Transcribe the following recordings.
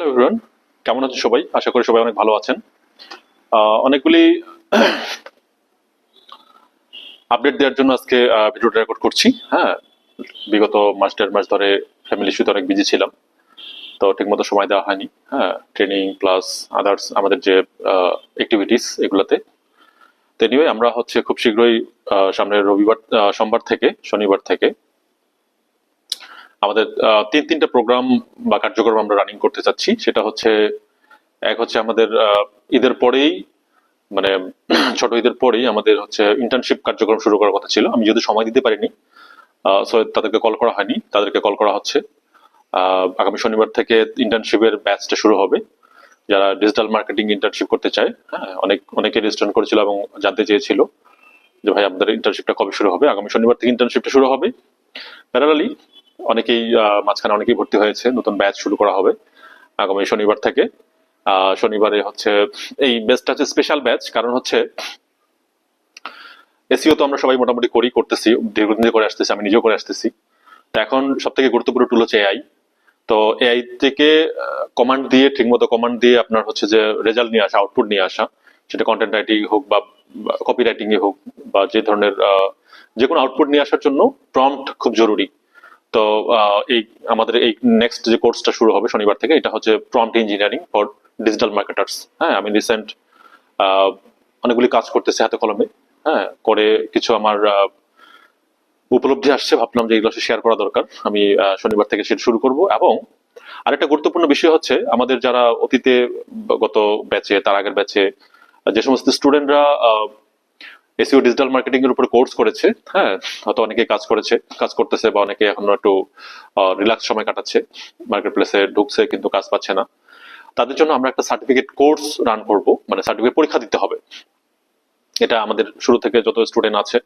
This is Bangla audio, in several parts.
হ্যালো এভরিওয়ান কেমন আছেন সবাই? আশা করি সবাই অনেক ভালো আছেন। অনেকগুলি আপডেট দেওয়ার জন্য আজকে ভিডিওটা রেকর্ড করছি। হ্যাঁ বিগত মাস, দেড় মাস ধরে ফ্যামিলি ইস্যুতে অনেক বিজি ছিলাম। তো ঠিকমতো সময় দেওয়া হয়নি। হ্যাঁ ট্রেনিং প্লাস আদার্স আমাদের যে অ্যাক্টিভিটিস এগুলোতে। তো এনিওয়ে আমরা হচ্ছে খুব শীঘ্রই সামনের রবিবার সোমবার থেকে, শনিবার থেকে আমাদের তিন, তিনটা প্রোগ্রাম বা কার্যক্রম আমরা রানিং করতে চাচ্ছি। সেটা হচ্ছে, এক হচ্ছে আমাদের ঈদের পরেই মানে ছোট ঈদের পরেই আমাদের হচ্ছে ইন্টার্নশিপ কার্যক্রম শুরু করার কথা ছিল। আমি যদি সময় দিতে পারিনি তাদেরকে কল করা হয়নি। তাদেরকে কল করা হচ্ছে। আগামী শনিবার থেকে ইন্টার্নশিপের ব্যাচটা শুরু হবে। যারা ডিজিটাল মার্কেটিং ইন্টার্নশিপ করতে চায় হ্যাঁ অনেক, অনেকে রেজিস্ট্রেশন করেছিল এবং জানতে চেয়েছিল যে, ভাই আপনাদের ইন্টার্নশিপটা কবে শুরু হবে? আগামী শনিবার থেকে ইন্টার্নশিপটা শুরু হবে। প্যারালালি অনেকেই মাঝখানে অনেকেই ভর্তি হয়েছে, নতুন ব্যাচ শুরু করা হবে আগামী শনিবার থেকে। শনিবারে হচ্ছে এই ব্যাচটা হচ্ছে স্পেশাল ব্যাচ, কারণ হচ্ছে এসিও তো আমরা সবাই মোটামুটি করি করতেছি, দীর্ঘদিন করে আসতেছি, আমি নিজেও করে আসতেছি। তো এখন সব থেকে গুরুত্বপূর্ণ টুল হচ্ছে এআই তো এআই থেকে কমান্ড দিয়ে, ঠিকমতো কমান্ড দিয়ে আপনার হচ্ছে যে রেজাল্ট নিয়ে আসা আউটপুট নিয়ে আসা, সেটা কন্টেন্ট রাইটিং হোক বা কপি রাইটিং হোক বা যে ধরনের যে কোনো আউটপুট নিয়ে আসার জন্য প্রম্পট খুব জরুরি। তো এই আমাদের এই নেক্সট যে কোর্সটা শুরু হবে শনিবার থেকে, এটা হচ্ছে prompt engineering for digital marketers হ্যাঁ আমি রিসেন্ট অনেকগুলি কাজ করতেছি হাতে কলমে। হ্যাঁ করে কিছু আমার উপলব্ধি আসছে, ভাবলাম যে এগুলো শেয়ার করা দরকার। আমি শনিবার থেকে সেটা শুরু করব। এবং আরেকটা গুরুত্বপূর্ণ বিষয় হচ্ছে, আমাদের যারা অতীতে গত ব্যাচে তার আগের ব্যাচে যে সমস্ত স্টুডেন্টরা এসিও ডিজিটাল মার্কেটিং এর উপর কোর্স করেছে হ্যাঁ হয়তো অনেকে কাজ করেছে, কাজ করতেছে বা অনেকে এখনও একটু রিল্যাক্স সময় কাটাচ্ছে মার্কেট প্লেসে ঢুকছে কিন্তু কাজ পাচ্ছে না। তাদের জন্য আমরা একটা সার্টিফিকেট কোর্স রান করব মানে সার্টিফিকেট পরীক্ষা দিতে হবে। এটা আমাদের শুরু থেকে যত স্টুডেন্ট আছে,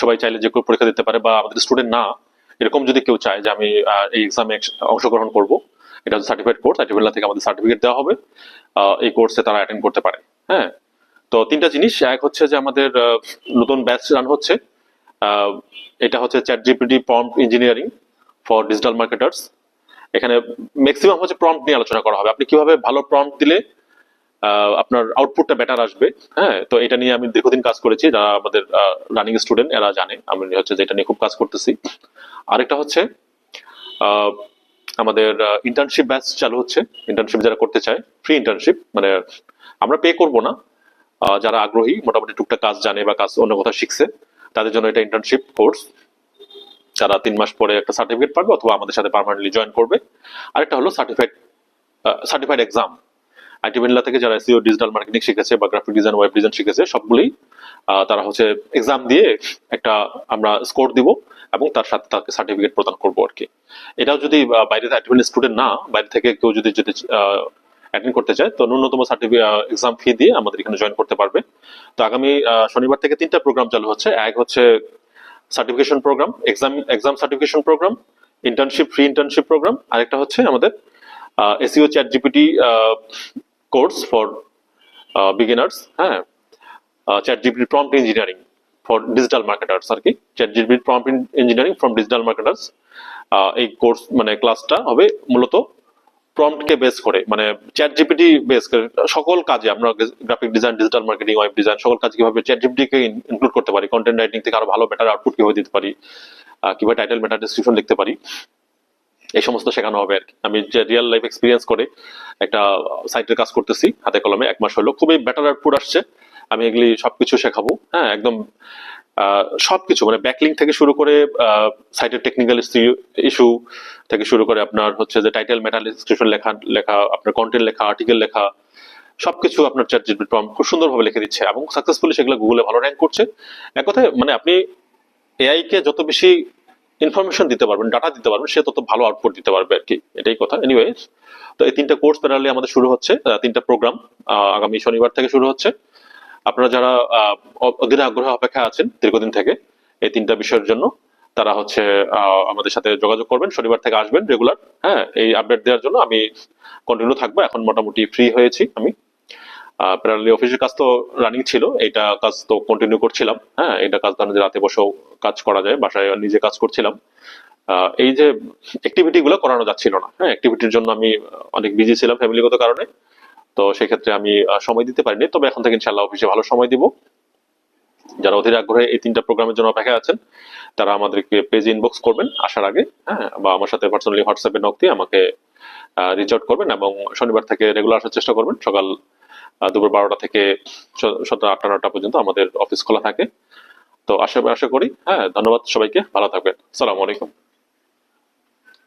সবাই চাইলে যে কেউ পরীক্ষা দিতে পারে বা আমাদের স্টুডেন্ট না, এরকম যদি কেউ চায় যে আমি এই এক্সামে অংশগ্রহণ করব, এটা সার্টিফিকেট কোর্স সার্টিফিকেট থেকে আমাদের সার্টিফিকেট দেওয়া হবে এই কোর্সে তারা অ্যাটেন্ড করতে পারে হ্যাঁ। তো তিনটা জিনিস। এক হচ্ছে যে আমাদের নতুন ব্যাচ রান হচ্ছে। এটা হচ্ছে ChatGPT prompt engineering for digital marketers এখানে ম্যাক্সিমাম হচ্ছে প্রম্পট নিয়ে আলোচনা করা হবে। আপনি কীভাবে ভালো প্রম্পট দিলে আপনার আউটপুটটা বেটার আসবে হ্যাঁ? তো এটা নিয়ে আমি দীর্ঘদিন কাজ করেছি। যারা আমাদের রানিং স্টুডেন্ট এরা জানে। আমি হচ্ছে যে এটা নিয়ে খুব কাজ করতেছি। আরেকটা হচ্ছে আমাদের ইন্টার্নশিপ ব্যাচ চালু হচ্ছে। ইন্টার্নশিপ যারা করতে চায় ফ্রি ইন্টার্নশিপ মানে আমরা পে করব না। যারা আগ্রহী, মোটামুটি টুকটাক কাজ জানে বা কাজ অন্য কোথাও শিখছে, তাদের জন্য এটা ইন্টার্নশিপ কোর্স যারা তিন মাস পরে একটা সার্টিফিকেট পাবে অথবা আমাদের সাথে পার্মানেন্টলি জয়েন করবে। আরেকটা হলো সার্টিফাইড সার্টিফাইড এক্সাম আইটি ভেনিলা থেকে যারা এসিও ডিজিটাল মার্কেটিং শিখেছে বা গ্রাফিক ডিজাইন ওয়েব ডিজাইন শিখেছে, সবগুলোই তারা হচ্ছে এক্সাম দিয়ে একটা আমরা স্কোর দিব এবং তার সাথে তাকে সার্টিফিকেট প্রদান করব আর কি। এটাও যদি বাইরে আইটি স্টুডেন্ট না, বাইরে থেকে কেউ যদি যদি অ্যাটেন্ড করতে চায়, তো ন্যূনতম সার্টিফিকেট এক্সাম ফি দিয়ে আমাদের এখানে জয়েন করতে পারবে। তো আগামী শনিবার থেকে তিনটা প্রোগ্রাম চালু হচ্ছে। এক হচ্ছে certification program exam exam certification program internship free internship program আরেকটা হচ্ছে আমাদের SEO ChatGPT course for beginners হ্যাঁ ChatGPT prompt engineering for digital marketers আর কি। ChatGPT prompt engineering from digital marketers এই কোর্স মানে ক্লাসটা হবে মূলত প্রম্পটকে বেস করে মানে চ্যাট জিপিটি বেস করে, সকল কাজে আমরা graphic design digital marketing web design সকল কাজ কীভাবে চ্যাট জিপিটিকে ইনক্লুড করতে পারি কন্টেন্ট রাইটিং থেকে আরও ভালো বেটার আউটপুট কীভাবে দিতে পারি কীভাবে টাইটেল মেটা ডিসক্রিপশন লিখতে পারি, এই সমস্ত শেখানো হবে আর কি। আমি যে রিয়েল লাইফ এক্সপিরিয়েন্স করে একটা সাইটের কাজ করতেছি, হাতে কলমে, এক মাস হলো, খুবই বেটার আউটপুট আসছে, আমি এগুলি সবকিছু শেখাবো হ্যাঁ একদম সবকিছু মানে ব্যাকলিং থেকে শুরু করে সাইটের টেকনিক্যাল ইস্যু থেকে শুরু করে আপনার হচ্ছে যে টাইটেল মেটাল ডিসক্রিপশন লেখা লেখা, আপনার কন্টেন্ট লেখা আর্টিকেল লেখা, সবকিছু আপনার চ্যাট জিপিটি প্রম্পট খুব সুন্দরভাবে লিখে দিচ্ছে এবং সাকসেসফুলি সেগুলো গুগলে ভালো র্যাঙ্ক করছে। এক কথায় মানে আপনি এআই কে যত বেশি ইনফরমেশন দিতে পারবেন ডাটা দিতে পারবেন, সে তত ভালো আউটপুট দিতে পারবে আর কি। এটাই কথা। এনিওয়ে তো এই তিনটা কোর্স প্যারালি আমাদের শুরু হচ্ছে তিনটা প্রোগ্রাম আগামী শনিবার থেকে শুরু হচ্ছে। আপনারা যারা অধীরে আগ্রহ অপেক্ষা আছেন দীর্ঘদিন থেকে এই তিনটা বিষয়ের জন্য, তারা হচ্ছে আমাদের সাথে যোগাযোগ করবেন, শনিবার থেকে আসবেন রেগুলার হ্যাঁ এই আপডেট দেওয়ার জন্য আমি কন্টিনিউ থাকব, এখন মোটামুটি ফ্রি হয়েছি আমি। প্যারালি অফিসের কাজ তো রানিং ছিল এটা কাজ তো কন্টিনিউ করছিলাম হ্যাঁ এটা কাজ ধরেন রাতে বসেও কাজ করা যায়, বাসায় নিজে কাজ করছিলাম। এই যে অ্যাক্টিভিটি গুলো করানো যাচ্ছিল না হ্যাঁ অ্যাক্টিভিটির জন্য আমি অনেক বিজি ছিলাম ফ্যামিলিগত কারণে। তো সেক্ষেত্রে আমি সময় দিতে পারিনি। তবে এখন থেকে ইনশাল্লাহ অফিসে ভালো সময় দিব। যারা অধীর আগ্রহে এই তিনটা প্রোগ্রামের জন্য অপেক্ষা আছেন, তারা আমাদেরকে পেজ ইনবক্স করবেন আসার আগে হ্যাঁ বা আমার সাথে পার্সোনালি হোয়াটসঅ্যাপে নক দিয়ে আমাকে রিচ আউট করবেন এবং শনিবার থেকে রেগুলার আসার চেষ্টা করবেন। সকাল দুপুর বারোটা থেকে স- সন্ধ্যা আটটা নটা পর্যন্ত আমাদের অফিস খোলা থাকে। তো আশা আশা করি হ্যাঁ ধন্যবাদ সবাইকে। ভালো থাকবেন। সালাম আলাইকুম।